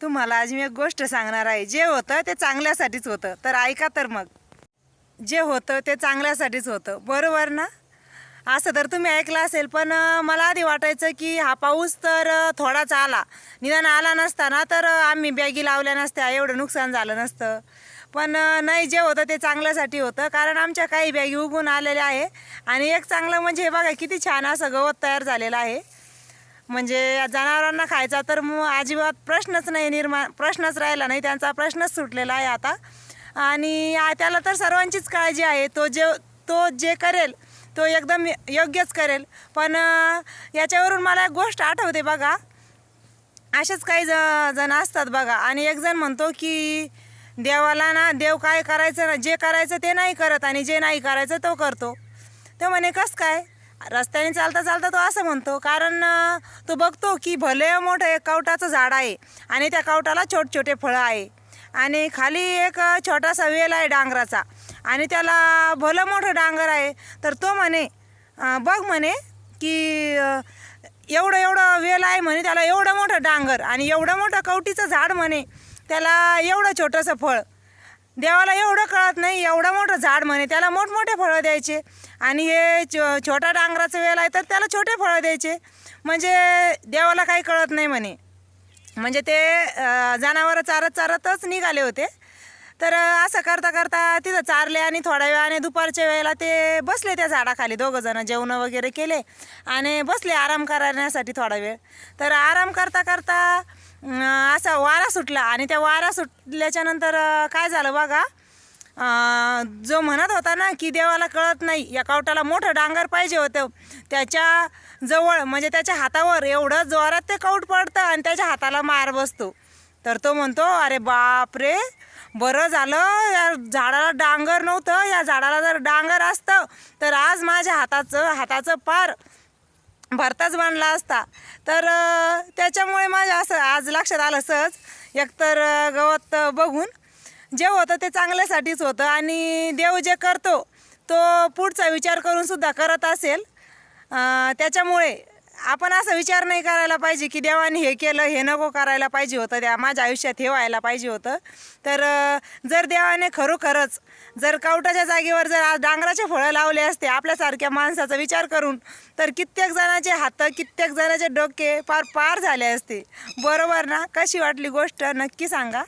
तुम्हाला आज मी एक गोष्ट सांगणार आहे. जे होतं ते चांगल्यासाठीच होतं. तर ऐका तर मग. जे होतं ते चांगल्यासाठीच होतं. बरोबर ना? असं तर तुम्ही ऐकलं असेल पण मला आधी वाटायचं की हा पाऊस तर थोडाच आला. निदान आला नसता ना तर आम्ही बॅगी लावल्या नसत्या. एवढं नुकसान झालं नसतं. पण नाही जे होतं ते चांगल्यासाठी होतं. कारण आमच्या काही बॅगी उगून आलेल्या आहे. आणि एक चांगलं म्हणजे हे बघा किती छान असं गवत तयार झालेलं आहे. म्हणजे जनावरांना खायचा तर मग अजिबात प्रश्नच नाही निर्माण प्रश्नच राहिला नाही. त्यांचा प्रश्नच सुटलेला आहे आता. आणि त्याला तर सर्वांचीच काळजी आहे. तो जे तो जे करेल तो एकदम योग्यच करेल. पण याच्यावरून मला एक गोष्ट आठवते बघा. असेच काही ज जण असतात बघा. आणि एक जण म्हणतो की देवाला ना देव काय करायचं ना जे करायचं ते नाही करत आणि जे नाही करायचं तो करतो. तो म्हणे कसं काय? रस्त्याने चालता चालता तो असं म्हणतो कारण तो बघतो की भले मोठं एक कवटाचं झाड आहे आणि त्या कवटाला छोटे छोटे फळं आहे आणि खाली एक छोटासा वेल आहे डांगराचा आणि त्याला भलं मोठं डांगर आहे. तर तो म्हणे बघ म्हणे की एवढं एवढं वेल आहे म्हणे त्याला एवढं मोठं डांगर आणि एवढं मोठं कवटीचं झाड म्हणे त्याला एवढं छोटंसं फळ. देवाला एवढं कळत नाही एवढं मोठं झाड म्हणे त्याला मोठमोठे फळं द्यायचे. आणि हे छो छोटा डांगराचं वेल आहे तर त्याला छोटे फळं द्यायचे. म्हणजे देवाला काही कळत नाही म्हणे. म्हणजे ते जनावरं चारत चारतच निघाले होते. तर असं करता करता तिथं चारले आणि थोड्या वेळाने दुपारच्या वेळेला ते बसले त्या झाडाखाली. दोघंजणं जेवणं वगैरे केले आणि बसले आराम करण्यासाठी थोडा वेळ. तर आराम करता करता वारा सुटला आणि त्या वारा सुटल्याच्या नंतर काय झालं बघा? जो म्हणत होता ना की देवाला कळत नाही या कावटाला मोठं डांगर पाहिजे होतं. त्याच्याजवळ म्हणजे त्याच्या हातावर एवढं जोरात ते कवट पडतं आणि त्याच्या हाताला मार बसतो. तर तो म्हणतो अरे बाप रे! बरं झालं या झाडाला डांगर नव्हतं या झाडाला जर डांगर असतं तर आज माझ्या हाताचं हाताचं पार भरताच बांधला असता. तर त्याच्यामुळे माझ्या असं आज लक्षात आलं सहज. एकतर गवत बघून जे होतं ते चांगल्यासाठीच होतं आणि देव जे करतो तो पुढचा विचार करूनसुद्धा करत असेल. त्याच्यामुळे आपण असा विचार नाही करायला पाहिजे की देवाने हे केलं हे नको करायला पाहिजे होतं त्या माझ्या आयुष्यात हे व्हायला पाहिजे होतं. तर जर देवाने खरोखरच जर कवटाच्या जागेवर जर आज डांगराचे फळं लावले असते आपल्यासारख्या माणसाचा विचार करून तर कित्येक जणांचे हात कित्येक जणांचे डोके पार पार झाले असते. बरोबर ना? कशी वाटली गोष्ट? नक्की सांगा.